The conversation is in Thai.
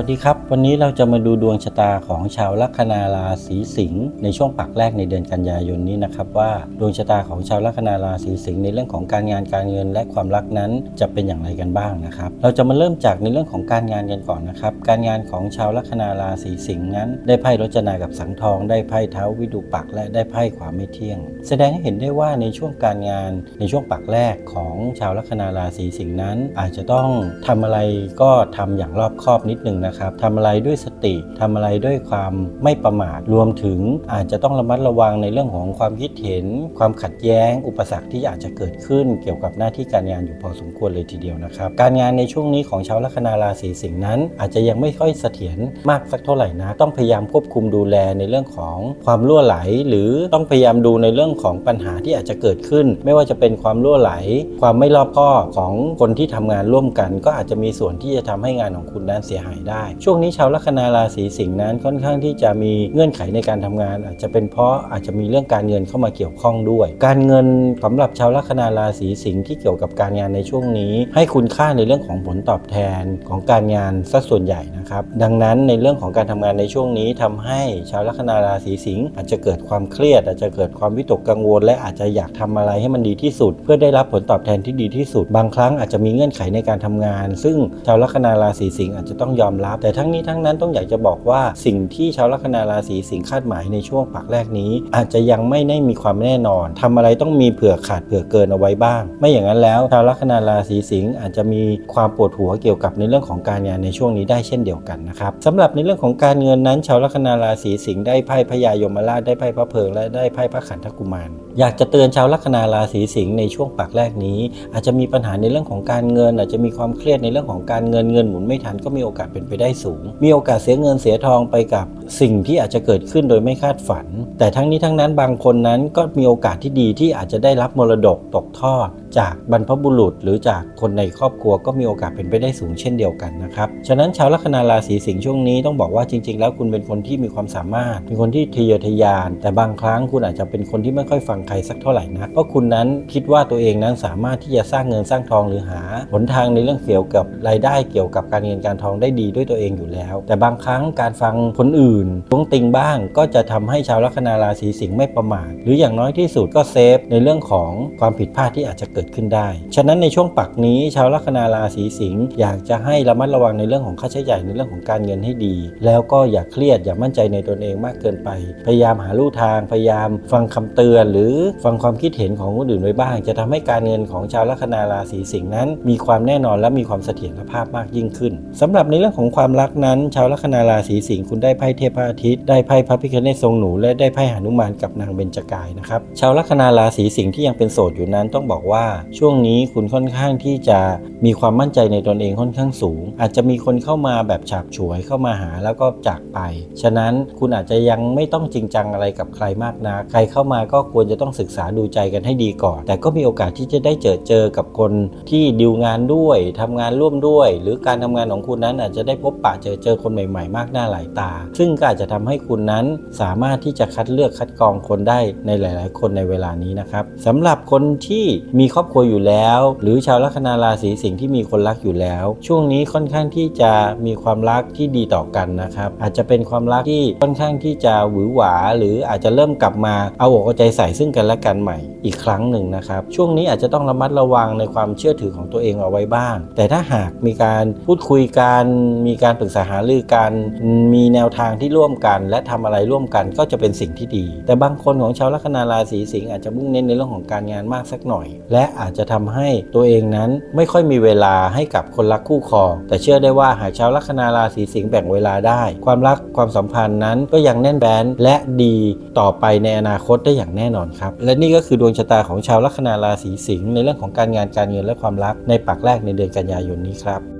วัสดีครับ วันนี้เราจะมาดูดวงชะตาของชาวลัคนาราศีสิงห์ในช่วงปักแรกในเดือนกันยายนนี้นะครับว่าดวงชะตาของชาวลัคนาราศีสิงห์ในเรื่องของการงานการเงินและความรักนั้นจะเป็นอย่างไรกันบ้างนะครับเราจะมาเริ่มจากในเรื่องของการงานกันก่อนนะครับการงานของชาวลัคนาราศีสิงห์นั้นได้ไพ่รจนากับสังทอง ได้ไพ่เท้าวิดุปักและได้ไพ่ความไม่เที่ยง แสดงให้เห็นได้ว่าในช่วงการงานในช่วงปักแรกของชาวลัคนาราศีสิงห์นั้น อาจจะต้องทำอะไรก็ทำอย่างรอบคอบนิดหนึ่งนะครับทำอะไรด้วยสติทำอะไรด้วยความไม่ประมาทรวมถึงอาจจะต้องระมัดระวังในเรื่องของความคิดเห็น ความขัดแย้ง อุปสรรคที่อาจจะเกิดขึ้น เกี่ยวกับหน้าที่การงานอยู่พอสมควรเลยทีเดียวนะครับการงานในช่วงนี้ของชาวลัคนาราศีสิงห์นั้น อาจจะยังไม่ค่อยเสถียรมากสักเท่าไหร่นะต้องพยายามควบคุมดูแลในเรื่องของความรั่วไหล หรือต้องพยายามดูในเรื่องของปัญหาที่อาจจะเกิดขึ้น ไม่ว่าจะเป็นความรั่วไหล ความไม่รอบคอบของคนที่ทำงานร่วมกัน ก็อาจจะมีส่วนที่จะทำให้งานของคุณนั้นเสียหายได้ช่วงนี้ชาวลัคนาราศีสิงห์นั้นค่อนข้างที่จะมีเงื่อนไขในการทำงาน อาจจะเป็นเพราะอาจจะมีเรื่องการเงินเข้ามาเกี่ยวข้องด้วย การเงินสำหรับชาวลัคนาราศีสิงห์ที่เกี่ยวกับการงานในช่วงนี้ ให้คุณค่าในเรื่องของผลตอบแทนของการงานสัส่วนใหญ่นะครับดังนั้นในเรื่องของการทำงานในช่วงนี้ทำให้ชาวลัคนาราศีสิงห์อาจจะเกิดความเครียด อาจจะเกิดความวิตกกังวล และอาจจะอยากทำอะไรให้มันดีที่สุด เพื่อได้รับผลตอบแทนที่ดีที่สุด บางครั้งอาจจะมีเงื่อนไขในการทำงาน ซึ่งชาวลัคนาราศีสิงห์อาจจะต้องยอมรับแต่ทั้งนี้ทั้งนั้นต้องอยากจะบอกว่าสิ่งที่ชาวลัคนาราศีสิงห์คาดหมายในช่วงปักแรกนี้ อาจจะยังไม่ได้มีความแน่นอนทำอะไรต้องมีเผื่อขาดเผื่อเกินเอาไว้บ้าง ไม่อย่างนั้นแล้วชาวลัคนาราศีสิงห์อาจจะมีความปวดหัวเกี่ยวกับในเรื่องของการงานในช่วงนี้ได้เช่นเดียวกันนะครับสำหรับในเรื่องของการเงินนั้นชาวลัคนาราศีสิงห์ได้ไพ่พญายมราชได้ไพ่พระเพลิงและได้ไพ่พระขันธกุมาร อยากจะเตือนชาวลัคนาราศีสิงห์ในช่วงปักแรกนี้ อาจจะมีปัญหาในเรื่องของการเงิน อาจจะมีความเครียดในเรื่องของการเงินเงินหมุนไม่ทันก็มีโอกาสเป็นไปได้สูง มีโอกาสเสียเงินเสียทองไปกับสิ่งที่อาจจะเกิดขึ้นโดยไม่คาดฝัน แต่ทั้งนี้ทั้งนั้นบางคนนั้นก็มีโอกาสที่ดีที่อาจจะได้รับมรดกตกทอดจากบรรพบุรุษ หรือจากคนในครอบครัวก็มีโอกาสเป็นไปได้สูงเช่นเดียวกันนะครับฉะนั้นชาวลัคนาราศีสิงห์ช่วงนี้ต้องบอกว่าจริง ๆ แล้วคุณเป็นคนที่มีความสามารถ เป็นคนที่ทะเยอทะยาน แต่บางครั้งคุณอาจจะเป็นคนที่ไม่ค่อยฟังใครสักเท่าไหร่นะเพราะคุณนั้นคิดว่าตัวเองนั้นสามารถที่จะสร้างเงินสร้างทองหรือหาหนทางในเรื่องเกี่ยวกับรายได้เกี่ยวกับการเงินการทองได้ดีด้วยตัวเองอยู่แล้ว แต่บางครั้งการฟังคนอื่นท้วงติงบ้าง ก็จะทำให้ชาวลัคนาราศีสิงห์ไม่ประมาทหรืออย่างน้อยที่สุดก็เซฟในเรื่องของความผิดพลาดที่อาจจะเกิดขึ้นได้ ฉะนั้นในช่วงปักนี้ ชาวลัคนาราศีสิงห์อยากจะให้ระมัดระวังในเรื่องของค่าใช้จ่ายในเรื่องของการเงินให้ดี แล้วก็อย่าเครียดอย่ามั่นใจในตนเองมากเกินไป พยายามหาลู่ทาง พยายามฟังคำเตือน หรือฟังความคิดเห็นของคนอื่นไว้บ้าง จะทำให้การเงินของชาวลัคนาราศีสิงห์นั้น มีความแน่นอนและมีความเสถียรภาพมากยิ่งขึ้นสำหรับในเรื่องของความรักนั้น ชาวลัคนาราศีสิงห์คุณได้ไพ่เทพอาทิตย์ได้ไพ่พระพิฆเนศทรงหนูและได้ไพ่หนุมานกับนางเบญจกายนะครับชาวลัคนาราศีสิงห์ที่ยังเป็นโสดอยู่นั้นต้องบอกว่าช่วงนี้คุณค่อนข้างที่จะมีความมั่นใจในตนเองค่อนข้างสูง อาจจะมีคนเข้ามาแบบฉาบฉวยเข้ามาหาแล้วก็จากไป ฉะนั้นคุณอาจจะยังไม่ต้องจริงจังอะไรกับใครมากนะใครเข้ามาก็ควรจะต้องศึกษาดูใจกันให้ดีก่อน แต่ก็มีโอกาสที่จะได้เจอเจอกับคนที่ดิวงานด้วยทำงานร่วมด้วย หรือการทำงานของคุณนั้นอาจจะได้พบปะเจอเจอคนใหม่ๆ มากหน้าหลายตา ซึ่งก็อาจจะทำให้คุณนั้นสามารถที่จะคัดเลือกคัดกรองคนได้ในหลาย ๆ คนในเวลานี้นะครับสำหรับคนที่มีครอบครัวอยู่แล้ว หรือชาวลัคนาราศีสิงห์ที่มีคนรักอยู่แล้ว ช่วงนี้ค่อนข้างที่จะมีความรักที่ดีต่อกันนะครับอาจจะเป็นความรักที่ค่อนข้างที่จะหวือหวา หรืออาจจะเริ่มกลับมาเอาอกเอาใจใส่ซึ่งกันและกันใหม่อีกครั้งหนึ่งนะครับช่วงนี้อาจจะต้องระมัดระวังในความเชื่อถือของตัวเองเอาไว้บ้าง แต่ถ้าหากมีการพูดคุยกันมีการปรึกษาหารือกัน มีแนวทางที่ร่วมกัน และทำอะไรร่วมกันก็จะเป็นสิ่งที่ดี แต่บางคนของชาวลัคนาราศีสิงห์อาจจะมุ่งเน้นในเรื่องของการงานมากสักหน่อย และอาจจะทำให้ตัวเองนั้นไม่ค่อยมีเวลาให้กับคนรักคู่ครองแต่เชื่อได้ว่าหากชาวลัคนาราศีสิงห์แบ่งเวลาได้ ความรักความสัมพันธ์นั้นก็ยังแน่นแบนและดีต่อไปในอนาคตได้อย่างแน่นอนครับ และนี่ก็คือดวงชะตาของชาวลัคนาราศีสิงห์ในเรื่องของการงานการเงินและความรักในปักแรกในเดือนกันยายนนี้ครับ